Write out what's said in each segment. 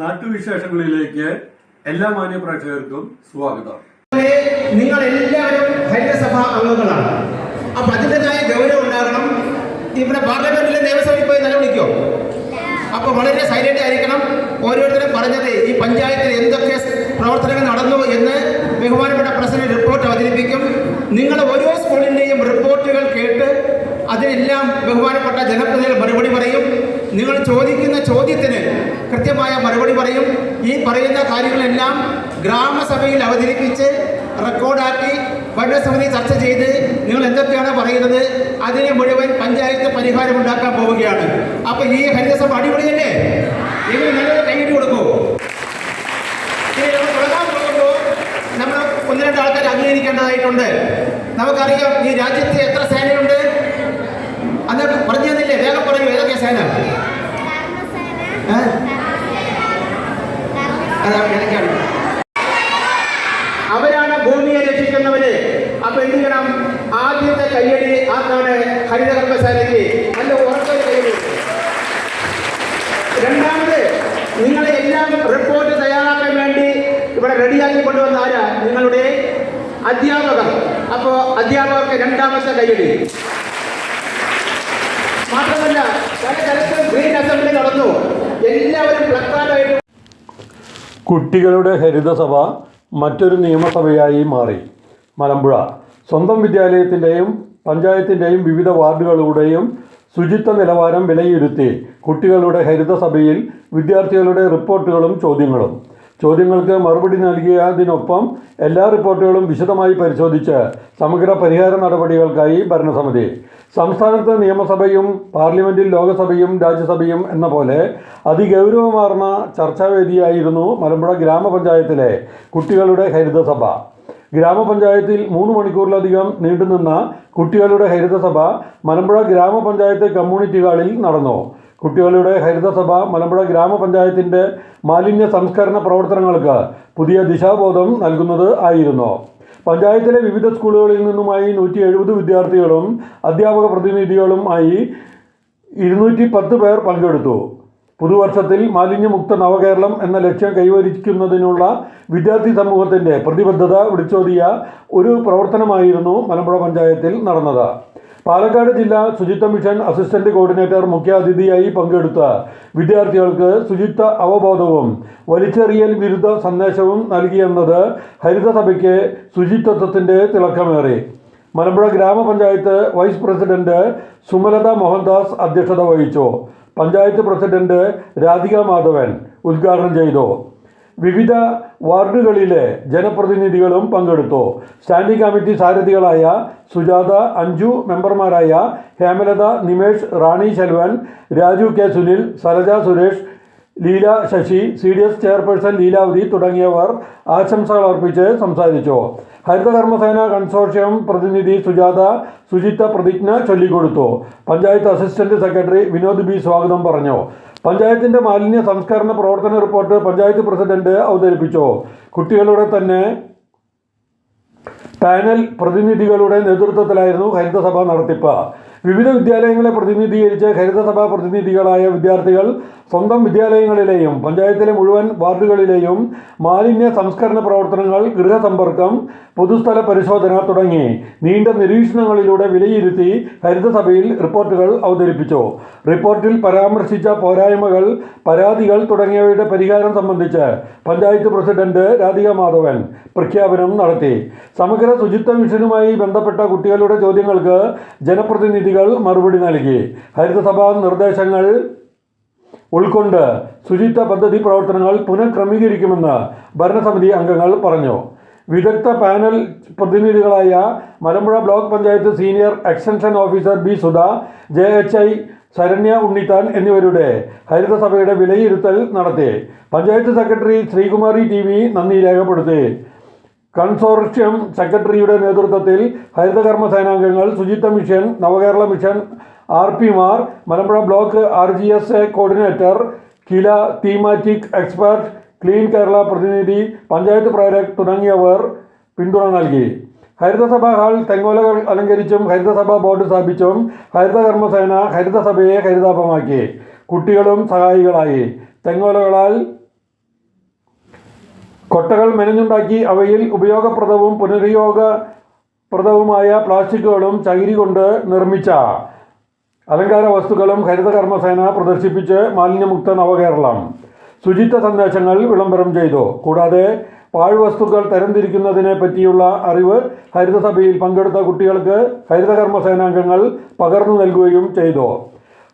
നാട്ടുവിശേഷങ്ങളിലേക്ക് എല്ലാ മാന്യ പ്രേക്ഷകർക്കും സ്വാഗതം. നിങ്ങൾ എല്ലാവരും ഹരിതസഭാ അംഗങ്ങളാണ്. അപ്പൊ അതിന്റെതായ ഗൗരവം ഉണ്ടാകണം. ഇവിടെ പാർലമെന്റിലെ നിയമസഭയിൽ പോയി നിലവിളിക്കോ അപ്പൊ വളരെ സൈലന്റ് ആയിരിക്കണം. ഓരോരുത്തരും പറഞ്ഞത് ഈ പഞ്ചായത്തിൽ എന്തൊക്കെ പ്രവർത്തനങ്ങൾ നടന്നു എന്ന് ബഹുമാനപ്പെട്ട പ്രസിഡന്റ് റിപ്പോർട്ട് അവതരിപ്പിക്കും. നിങ്ങൾ ഓരോ സ്കൂളിന്റെയും റിപ്പോർട്ടുകൾ കേട്ട് അതിനെല്ലാം ബഹുമാനപ്പെട്ട ജനപ്രതിനിധികൾ മറുപടി പറയും. നിങ്ങൾ ചോദിക്കുന്ന ചോദ്യത്തിന് കൃത്യമായ മറുപടി പറയും. ഈ പറയുന്ന കാര്യങ്ങളെല്ലാം ഗ്രാമസഭയിൽ അവതരിപ്പിച്ച് റെക്കോർഡാക്കി ഭരണസമിതി ചർച്ച ചെയ്ത് നിങ്ങൾ എന്തൊക്കെയാണ് പറയുന്നത് അതിന് മുഴുവൻ പഞ്ചായത്ത് പരിഹാരം ഉണ്ടാക്കാൻ പോവുകയാണ്. അപ്പൊ ഈ ഹരിതസഭ അടിപൊളി തന്നെ നല്ലൊരു കൈയ്യടി കൊടുക്കൂ? ഇനി നമ്മൾ ഒന്ന് രണ്ട് ആൾക്കാർ അംഗീകരിക്കേണ്ടതായിട്ടുണ്ട്. നമുക്കറിയാം ഈ രാജ്യത്ത് എത്ര സേനയുണ്ട്? അന്ന് പറഞ്ഞു തന്നില്ലേ? വേഗം പറയൂ ഏതൊക്കെ സേന? അവരാണ് ഭൂമിയെ രക്ഷിക്കുന്നവര്. അപ്പൊ എന്ത് ചെയ്യണം? ആദ്യത്തെ കയ്യടി ആർക്കാണ് ഹരിതകർമ്മശാലയ്ക്ക് നല്ല ഉറച്ച കയ്യടി രണ്ടാമത് നിങ്ങളെ എല്ലാം റിപ്പോർട്ട് തയ്യാറാക്കാൻ വേണ്ടി ഇവിടെ റെഡിയാക്കി കൊണ്ടുവന്ന ആരാ? നിങ്ങളുടെ അധ്യാപകർ. അപ്പോ അധ്യാപകർക്ക് രണ്ടാമത്തെ കയ്യടി. മാത്രമല്ല പല സ്ഥലത്തും ഗ്രീൻ അസംബ്ലി നടന്നു. എല്ലാവരും കുട്ടികളുടെ ഹരിതസഭ മറ്റൊരു നിയമസഭയായി മാറി. മലമ്പുഴ. സ്വന്തം വിദ്യാലയത്തിന്റെയും പഞ്ചായത്തിന്റെയും വിവിധ വാർഡുകളുടെയും ശുചിത്വ നിലവാരം വിലയിരുത്തി കുട്ടികളുടെ ഹരിതസഭയിൽ വിദ്യാർത്ഥികളുടെ റിപ്പോർട്ടുകളും ചോദ്യങ്ങളും. ചോദ്യങ്ങൾക്ക് മറുപടി നൽകിയതിനൊപ്പം എല്ലാ റിപ്പോർട്ടുകളും വിശദമായി പരിശോധിച്ച് സമഗ്ര പരിഹാര നടപടികൾക്കായി ഭരണസമിതി. സംസ്ഥാനത്ത് നിയമസഭയും പാർലമെന്റിൽ ലോകസഭയും രാജ്യസഭയും എന്ന പോലെ അതിഗൗരവമാർന്ന ചർച്ചാവേദിയായിരുന്നു മലമ്പുഴ ഗ്രാമപഞ്ചായത്തിലെ കുട്ടികളുടെ ഹരിതസഭ. ഗ്രാമപഞ്ചായത്തിൽ മൂന്ന് മണിക്കൂറിലധികം നീണ്ടുനിന്ന കുട്ടികളുടെ ഹരിതസഭ മലമ്പുഴ ഗ്രാമപഞ്ചായത്ത് കമ്മ്യൂണിറ്റി ഹാളിൽ നടന്നു. കുട്ടികളുടെ ഹരിതസഭ മലമ്പുഴ ഗ്രാമപഞ്ചായത്തിന്റെ മാലിന്യ സംസ്കരണ പ്രവർത്തനങ്ങൾക്ക് പുതിയ ദിശാബോധം നൽകുന്നത് ആയിരുന്നു. പഞ്ചായത്തിലെ വിവിധ സ്കൂളുകളിൽ നിന്നുമായി നൂറ്റി എഴുപത് വിദ്യാർത്ഥികളും അധ്യാപക പ്രതിനിധികളും ആയി ഇരുന്നൂറ്റി പത്ത് പേർ പങ്കെടുത്തു. പുതുവർഷത്തിൽ മാലിന്യമുക്ത നവകേരളം എന്ന ലക്ഷ്യം കൈവരിക്കുന്നതിനുള്ള വിദ്യാർത്ഥി സമൂഹത്തിന്റെ പ്രതിബദ്ധത വിളിച്ചോതിയ ഒരു പ്രവർത്തനമായിരുന്നു മലമ്പുഴ പഞ്ചായത്തിൽ നടന്നത്. പാലക്കാട് ജില്ലാ ശുചിത്വ മിഷൻ അസിസ്റ്റന്റ് കോർഡിനേറ്റർ മുഖ്യാതിഥിയായി പങ്കെടുത്ത വിദ്യാർത്ഥികൾക്ക് ശുചിത്വ അവബോധവും വലിച്ചെറിയൽ വിരുദ്ധ സന്ദേശവും നൽകിയെന്നത് ഹരിതസഭയ്ക്ക് ശുചിത്വത്തിന്റെ തിളക്കമേറി. മലമ്പുഴ ഗ്രാമപഞ്ചായത്ത് വൈസ് പ്രസിഡന്റ് സുമലത മോഹൻദാസ് അധ്യക്ഷത വഹിച്ചു. പഞ്ചായത്ത് പ്രസിഡന്റ് രാധിക മാധവൻ ഉദ്ഘാടനം ചെയ്തു. വിവിധ വാർഡുകളിലെ ജനപ്രതിനിധികളും പങ്കെടുത്തു. സ്റ്റാൻഡിംഗ് കമ്മിറ്റി സാരഥികളായ സുജാത അഞ്ജു മെമ്പർമാരായ Hemalatha Nimesh Rani Selvan Raju K Sunil Saraja Suresh Leela Sasi C D S chairperson Leelavathi തുടങ്ങിയവർ ആശംസകൾ അർപ്പിച്ച് സംസാരിച്ചു. ഹരിതകർമ്മസേന കൺസോർഷ്യം പ്രതിനിധി സുജാത ശുചിത്വ പ്രതിജ്ഞ ചൊല്ലിക്കൊടുത്തു. Panchayat assistant secretary Vinod B സ്വാഗതം പറഞ്ഞു. പഞ്ചായത്തിന്റെ മാലിന്യ സംസ്കരണ പ്രവർത്തന റിപ്പോർട്ട് പഞ്ചായത്ത് പ്രസിഡന്റ് അവതരിപ്പിച്ചു. കുട്ടികളുടെ തന്നെ പാനൽ പ്രതിനിധികളുടെ നേതൃത്വത്തിലായിരുന്നു ഹരിതസഭ നടത്തിപ്പ്. വിവിധ വിദ്യാലയങ്ങളെ പ്രതിനിധീകരിച്ച് ഹരിതസഭാ പ്രതിനിധികളായ വിദ്യാർത്ഥികൾ സ്വന്തം വിദ്യാലയങ്ങളിലെയും പഞ്ചായത്തിലെ മുഴുവൻ വാർഡുകളിലെയും മാലിന്യ സംസ്കരണ പ്രവർത്തനങ്ങൾ ഗൃഹസമ്പർക്കം പൊതുസ്ഥല പരിശോധന തുടങ്ങി നീണ്ട നിരീക്ഷണങ്ങളിലൂടെ വിലയിരുത്തി ഹരിതസഭയിൽ റിപ്പോർട്ടുകൾ അവതരിപ്പിച്ചു. റിപ്പോർട്ടിൽ പരാമർശിച്ച പോരായ്മകൾ പരാതികൾ തുടങ്ങിയവയുടെ പരിഹാരം സംബന്ധിച്ച് പഞ്ചായത്ത് പ്രസിഡന്റ് രാധിക മാധവൻ പ്രഖ്യാപനം നടത്തി. സമഗ്ര ശുചിത്വ മിഷനുമായി ബന്ധപ്പെട്ട കുട്ടികളുടെ ചോദ്യങ്ങൾക്ക് ജനപ്രതിനിധികൾ മറുപടി നൽകി. ഹരിതസഭാ നിർദ്ദേശങ്ങൾ ഉൾക്കൊണ്ട് ശുചിത്വ പദ്ധതി പ്രവർത്തനങ്ങൾ പുനഃക്രമീകരിക്കുമെന്ന് ഭരണസമിതി അംഗങ്ങൾ പറഞ്ഞു. വിദഗ്ധ panel പ്രതിനിധികളായ Malampuzha block panchayat senior extension officer B Sudha J H I Saranya Unnithan എന്നിവരുടെ ഹരിതസഭയുടെ വിലയിരുത്തൽ നടത്തി. Panchayat secretary Sreekumari T V നന്ദി രേഖപ്പെടുത്തി. കൺസോർഷ്യം സെക്രട്ടറിയുടെ നേതൃത്വത്തിൽ ഹരിതകർമ്മ സേനാംഗങ്ങൾ ശുചിത്വ മിഷൻ നവകേരള മിഷൻ ആർ പിമാർ Malampuzha block R G S A coordinator KILA thematic expert clean Kerala പ്രതിനിധി പഞ്ചായത്ത് പ്രേരക് തുടങ്ങിയവർ പിന്തുണ നൽകി. ഹരിതസഭാ ഹാൾ തെങ്ങോലകൾ അലങ്കരിച്ചും ഹരിതസഭാ ബോർഡ് സ്ഥാപിച്ചും ഹരിതകർമ്മസേന ഹരിതസഭയെ ഹരിതാപമാക്കി കുട്ടികളും സഹായികളായി. തെങ്ങോലകളാൽ കൊട്ടകൾ മെനഞ്ഞുണ്ടാക്കി അവയിൽ ഉപയോഗപ്രദവും പുനരുപയോഗപ്രദവുമായ പ്ലാസ്റ്റിക്കുകളും ചകിരി കൊണ്ട് നിർമ്മിച്ച അലങ്കാര വസ്തുക്കളും ഹരിതകർമ്മസേന പ്രദർശിപ്പിച്ച് മാലിന്യമുക്ത നവകേരളം. ശുചിത്വ സന്ദേശങ്ങൾ വിളംബരം ചെയ്തു. കൂടാതെ പാഴ്വസ്തുക്കൾ തരംതിരിക്കുന്നതിനെ പറ്റിയുള്ള അറിവ് ഹരിതസഭയിൽ പങ്കെടുത്ത കുട്ടികൾക്ക് ഹരിതകർമ്മസേനാംഗങ്ങൾ പകർന്നു നൽകുകയും ചെയ്തു.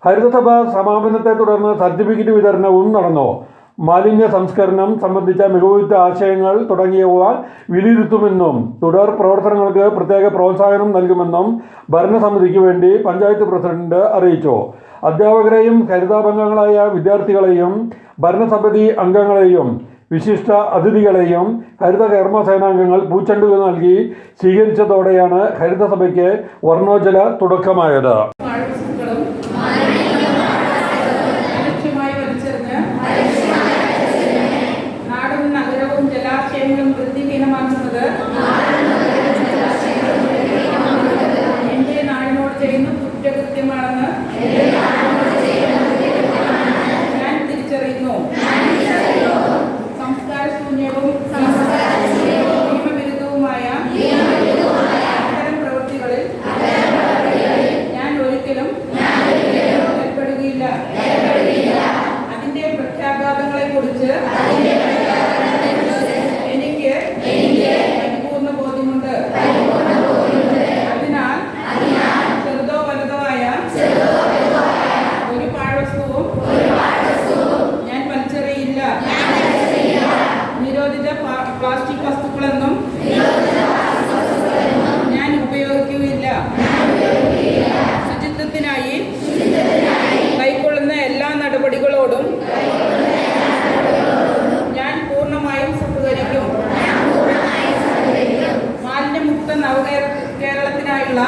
ഹരിതസഭ സമാപനത്തെ തുടർന്ന് സർട്ടിഫിക്കറ്റ് വിതരണവും നടന്നു. മാലിന്യ സംസ്കരണം സംബന്ധിച്ച മികവുറ്റ ആശയങ്ങൾ തുടങ്ങിയവ വിലയിരുത്തുമെന്നും തുടർ പ്രവർത്തനങ്ങൾക്ക് പ്രത്യേക പ്രോത്സാഹനം നൽകുമെന്നും ഭരണസമിതിക്ക് വേണ്ടി പഞ്ചായത്ത് പ്രസിഡന്റ് അറിയിച്ചു. അധ്യാപകരെയും ഹരിതാപംഗങ്ങളായ വിദ്യാർത്ഥികളെയും ഭരണസമിതി അംഗങ്ങളെയും വിശിഷ്ട അതിഥികളെയും ഹരിത കർമ്മസേനാംഗങ്ങൾ പൂച്ചെണ്ടുകൾ നൽകി സ്വീകരിച്ചതോടെയാണ് ഹരിതസഭയ്ക്ക് വർണോജ്വല തുടക്കമായത്. പ്ലാസ്റ്റിക് വസ്തുക്കളെന്നും ഞാൻ ഉപയോഗിക്കുകയില്ല. ശുചിത്വത്തിനായി കൈക്കൊള്ളുന്ന എല്ലാ നടപടികളോടും ഞാൻ പൂർണമായും സഹകരിക്കും. മാലിന്യമുക്ത നവകേരളത്തിനായുള്ള കേരളത്തിനായുള്ള